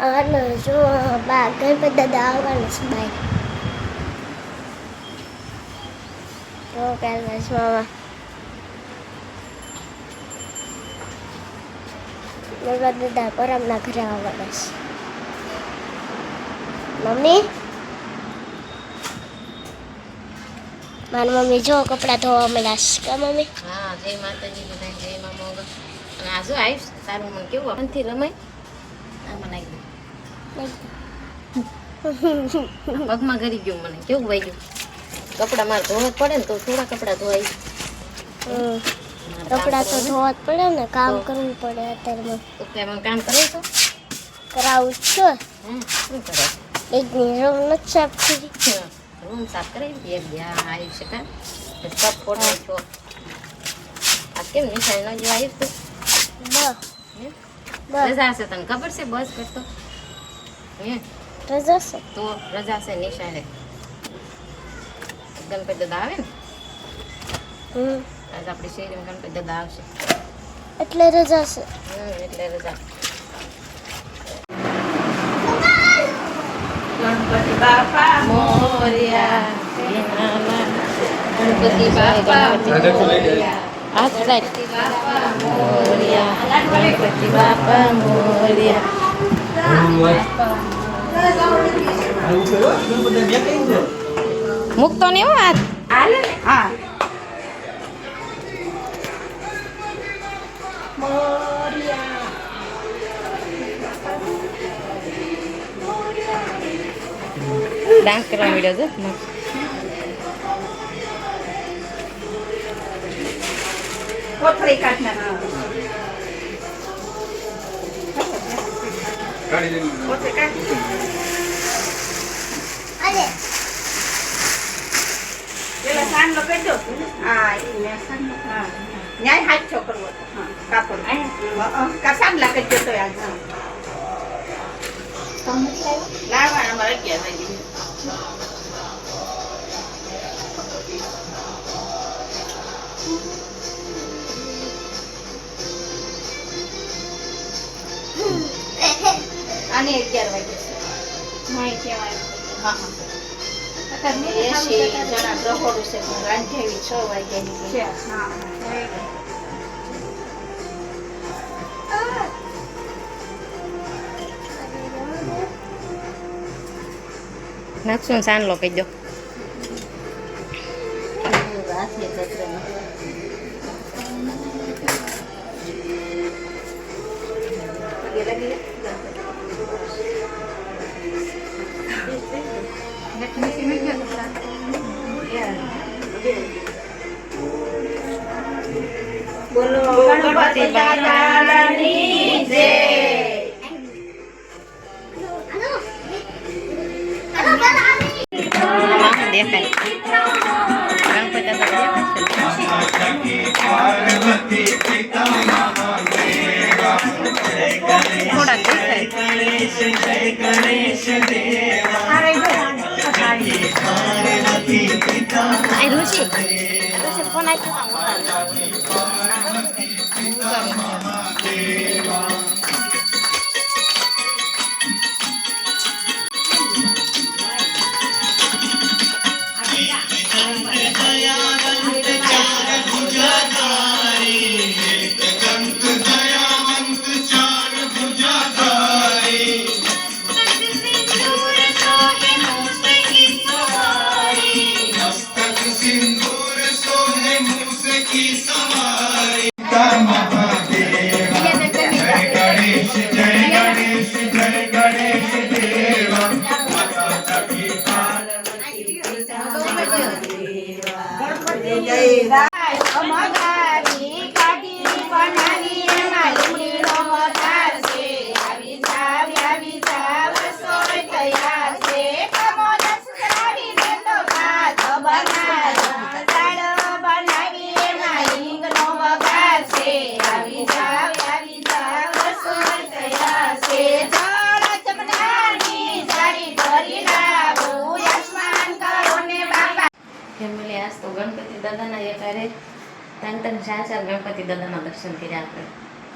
અને જો બા ગણપતિ દાદા આવવાના છે બાય તો કાલે મામા ગણપતિ દાદા પરમના ઘરે આવવાના છે. મમ્મી? મારી મમ્મી જો કપડાં ધોવા મળ્યા છે, કા મમ્મી? હા, જય માતાજી બધા જય મા મોગલ. અને આ જો આવીશ તારું મને કેવું? મનથી રમાય? પગમાં ગરી ગયું મને. કેવું વાગ્યું? કપડાં મારે ધોવા જ પડે ને તો થોડા કપડાં ધોવાય. કપડાં તો ધોવા જ પડે ને કામ કરવું પડે અત્યારે તો એમાં કામ કરે છો? કરાવું છે. શું કરો? એક ની રૂમ નથી સાફ કરી. રૂમ સાફ કરાવી એક આ આવી શકા કપ ફોટો છો આ કેમ નિશાળ ન જેવા આવ્યું તું બસ. બસ રજા તને. ખબર છે? બસ કરતો. હે રજા છે. તો રજા છે નિશાળે ગણપતિ દાદા આવે ને? આજ આપણી શેરીમાં ગણપતિ દાદા આવશે. એટલે રજા છે. એટલે રજા. ગણપતિ બાપા મોરિયા. ગણપતિ બાપા મોરિયા. હાથ સાઈડ મોરિયા. ગણપતિ બાપા મોર્યા. મૂકતો નહીં હો હાથ આલે ને હા ડાન્સ કરવા મળ્યો છે કોથળી કાઢ ન્યાય હાથ છો કરવો હતો હા. કાપડ. હા, કા સાંજલા કરી તોય આજ લાવવાના મારે અગિયાર વાગે આને અગિયાર વાગે છે. માહિતી કહેવાય. હા. હા એસી જણા રહોડું છે પણ રાંધેવી છ વાગ્યાની છે. હા નાખશો ને સાંડલો કહી દો. ગણપતિ ગણપતિ દાદા દેખાય છે થોડાક દેખાય. આ ફોન આપ્યો અમારી આજ તો ગણપતિ દાદાના એક હારે ત્રણ ત્રણ ચાર ચાર ગણપતિ દાદાના દર્શન કર્યા આપણે.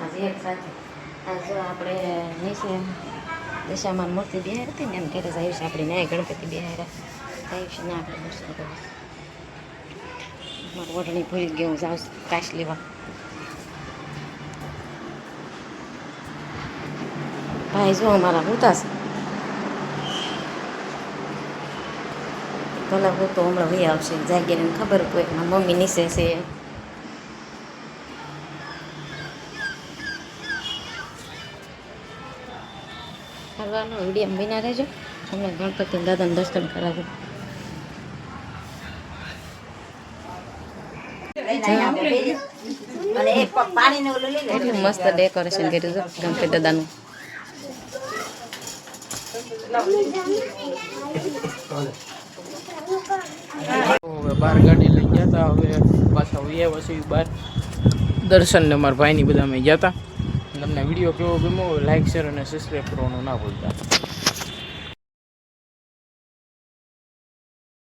આજે એક સાથે. આજ જો આપણે નીચે દશામાં મૂર્તિ બિહાર હતી ને એમ ઘરે જાય છે આપણે ન્યાય ગણપતિ બિહાર. જાય છે ને આપણે દર્શન કરવા. મારું ઓઢણી ભૂલી ગયું, હું જાઉં કાશ લેવા. ભાઈ જો અમારા ઉતાસ ભલે હું તો હમણાં વહી આવશે. જાગીને ખબર કોઈ મમ્મી નીચે છે. ફરવાનો વીડિયો બિના રહેજો. અમે ગણપતિ દાદાને દર્શન કરાવું. એટલું મસ્ત ડેકોરેશન કર્યું છે ગણપતિ દાદાનું. હવે બહાર ગાડી લઈ ગયા હતા હવે પાછા વયા પછી બહાર દર્શન ને મારા ભાઈની બધા અમે ગયા હતા. તમને વીડિયો કેવો ગમ્યો લાઈક શેર અને સબસ્ક્રાઈબ કરવાનું ના ભૂલતા.